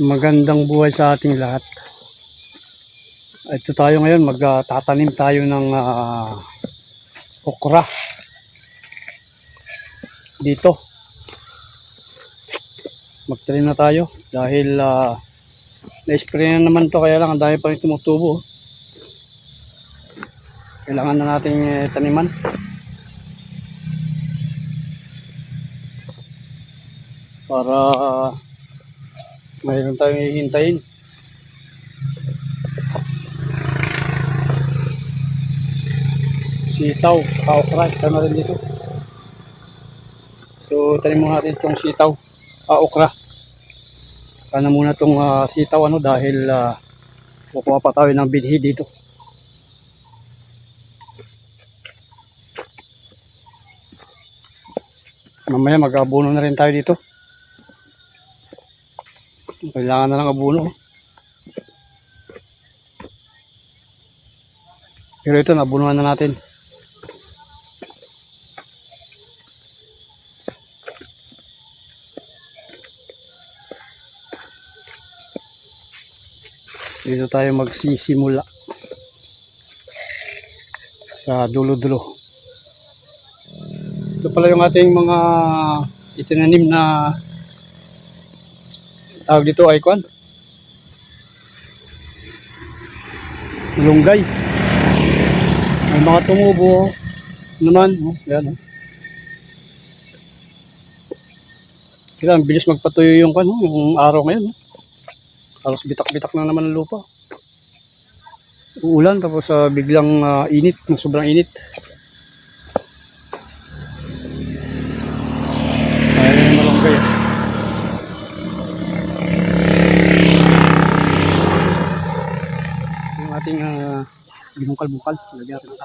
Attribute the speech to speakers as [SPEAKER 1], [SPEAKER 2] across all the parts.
[SPEAKER 1] Magandang buhay sa ating lahat. Ito tayo ngayon, magtatanim tayo ng ah, okra. Dito. Magtanim na tayo dahil ah, na-spray na naman to kaya lang ang dami pa rin tumutubo. Kailangan na nating eh, taniman. Para ah, mayroon tayong hihintayin. Sitaw, saka okra, tama rin dito. So, tanim muna natin itong sitaw, ah, okra. Saka na muna itong ah, sitaw, ano, dahil ah, kukuha pa tayo ng binhi dito. Mamaya mag-abuno na rin tayo dito. Kailangan na lang abuno. Pero ito, nabunuhan na natin. Dito tayo magsisimula. Sa dulo-dulo. Ito pala yung ating mga itinanim na tawag dito ay kwan. Lunggay. May mga tumubo oh. naman. Oh, yan, oh. Kaya ang bilis magpatuyo yung kwan, oh, yung araw ngayon. Oh. Halos bitak-bitak na naman ang lupa. Uulan tapos ah, biglang ah, init, sobrang init. Ayan yung malunggay. oh. yung ating uh, binungkal-bungkal. Lagyan natin ng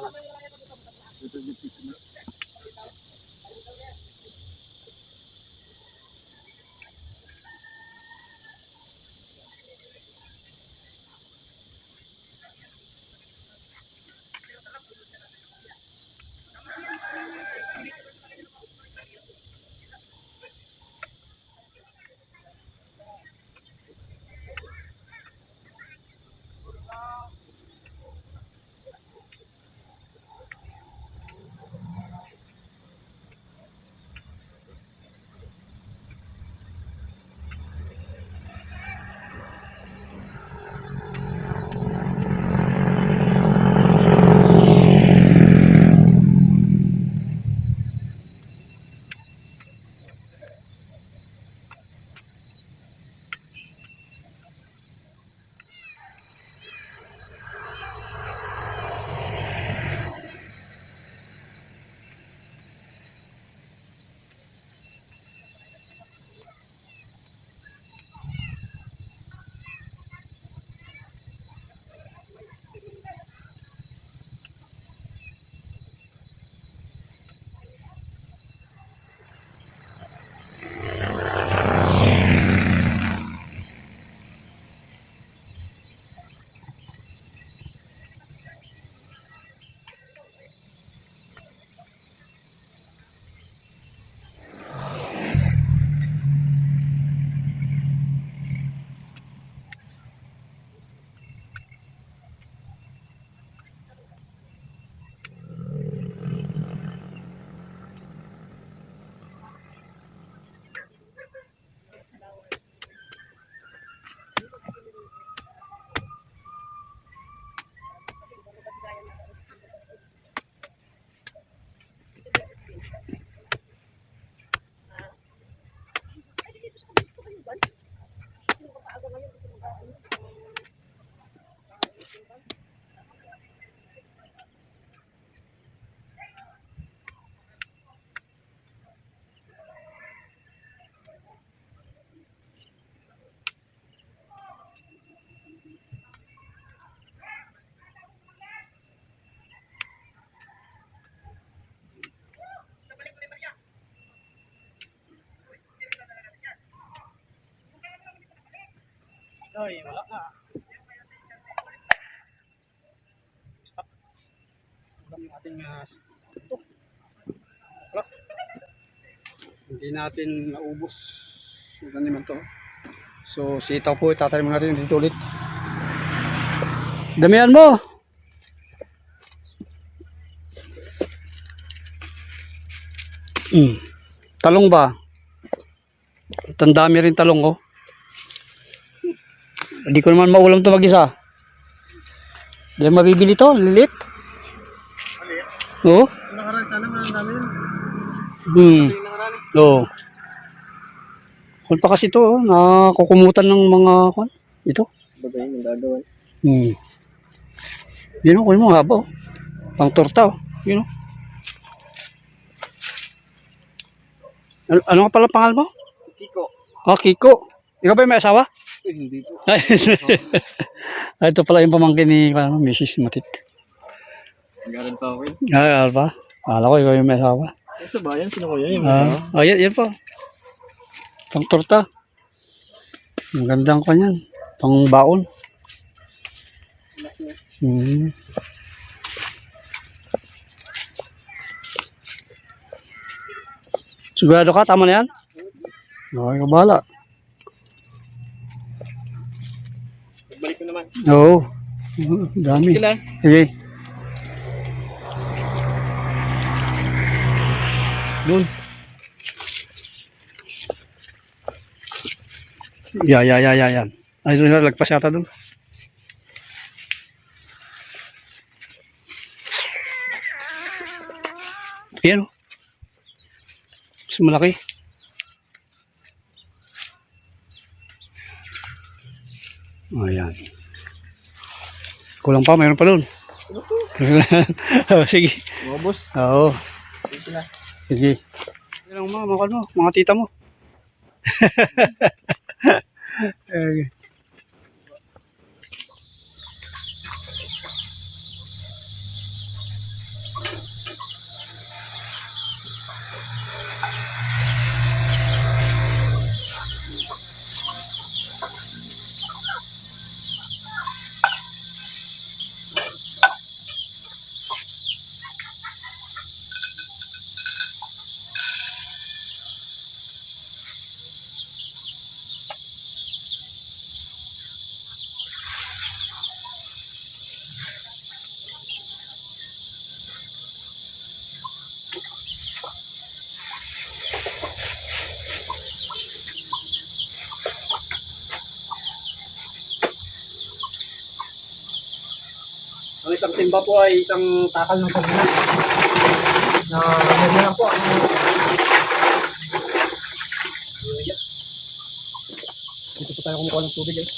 [SPEAKER 1] Ay, wala na. Ating uh, ito. Hindi natin naubos yung naman to. So, sitaw po, itatanim natin dito ulit. Damihan mo! Hmm. Talong ba? At ang dami rin talong, oh. Hindi ko naman maulam to mag-isa. Hindi mabibili to, lilit. Oo.
[SPEAKER 2] Nakaraan sana, ang dami yun.
[SPEAKER 1] Hmm. Oo. Kung pa kasi to, oh, nakukumutan ng mga, kwan, ito.
[SPEAKER 2] Bagay yung gagawin.
[SPEAKER 1] Hmm. Yun o, kunin mo haba oh. Pang torta oh. Yun o. Ano, ano nga pala pangalan mo?
[SPEAKER 2] Kiko.
[SPEAKER 1] Ah, Kiko. Ikaw ba yung may asawa?
[SPEAKER 2] Eh, hindi po.
[SPEAKER 1] Ay, Ah, ito pala yung pamangkin ni ano, Mrs. Matit.
[SPEAKER 2] Garan pa ako yun.
[SPEAKER 1] Ah, ba? Akala ko ikaw yung may asawa.
[SPEAKER 2] Eh, sa bayan, sino ko yan? Yung
[SPEAKER 1] Ah,
[SPEAKER 2] isa?
[SPEAKER 1] ah yan, yan po. Pang torta. Magandang pa yan. Pang baon. Hmm. Sigurado ka? Tama na yan? Okay, ka bahala.
[SPEAKER 2] Balik ko naman.
[SPEAKER 1] Oo. Oh, dami. Sige. Doon. Ya, ya, ya, ya, yan. Ay, doon na, lagpas yata doon. Yan o. Mas malaki. Ayan. Kulang pa, mayroon pa doon. Oh, Sige.
[SPEAKER 2] Mga boss.
[SPEAKER 1] Oo.
[SPEAKER 2] Sila.
[SPEAKER 1] Sige. Yan ang mga, mga, ano, mga tita mo. Eh, Ang isang timba po ay isang takal ng sardinas. Na ganyan po. Ang... Yuya. Dito po tayo kumukuha ng tubig eh.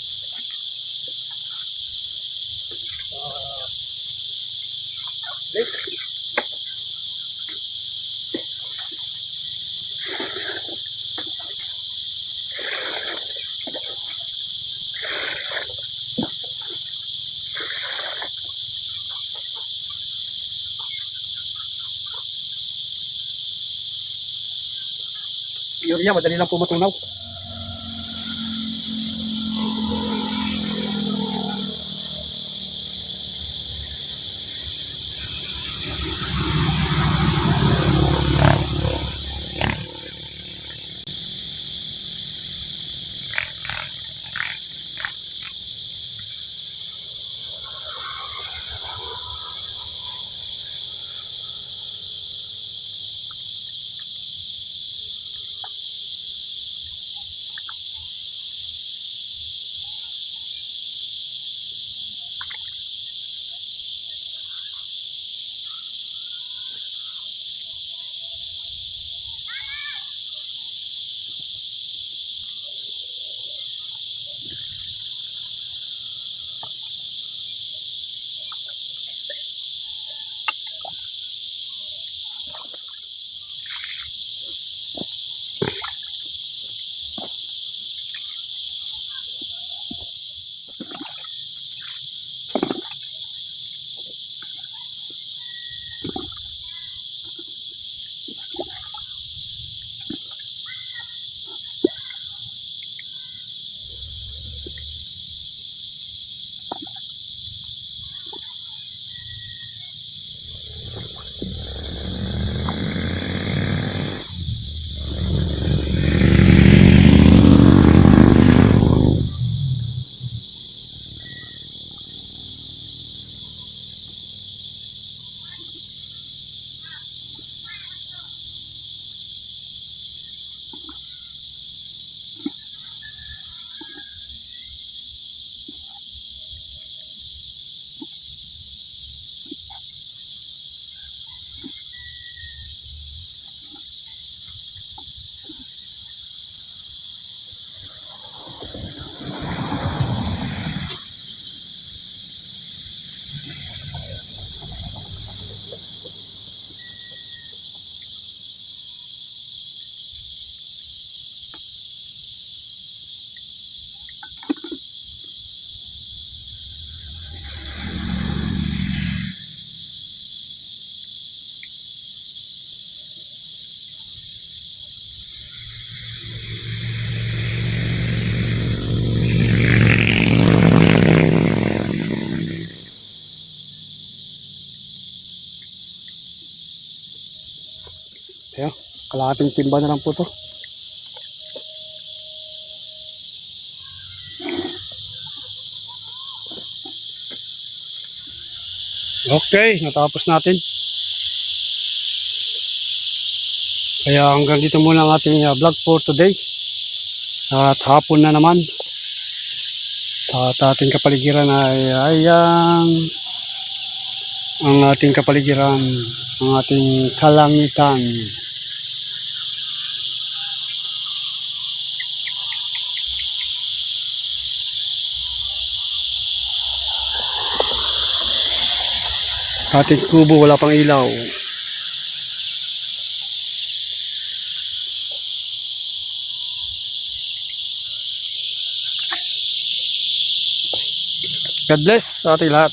[SPEAKER 1] Urea, madali lang po matunaw. Ayan, kalahating timba na lang po to. Okay, natapos natin. Kaya hanggang dito muna ang ating uh, vlog for today. At hapon na naman. At ating kapaligiran ay ayan ang ating kapaligiran, ang ating kalangitan. Ating kubo wala pang ilaw. God bless sa ating lahat.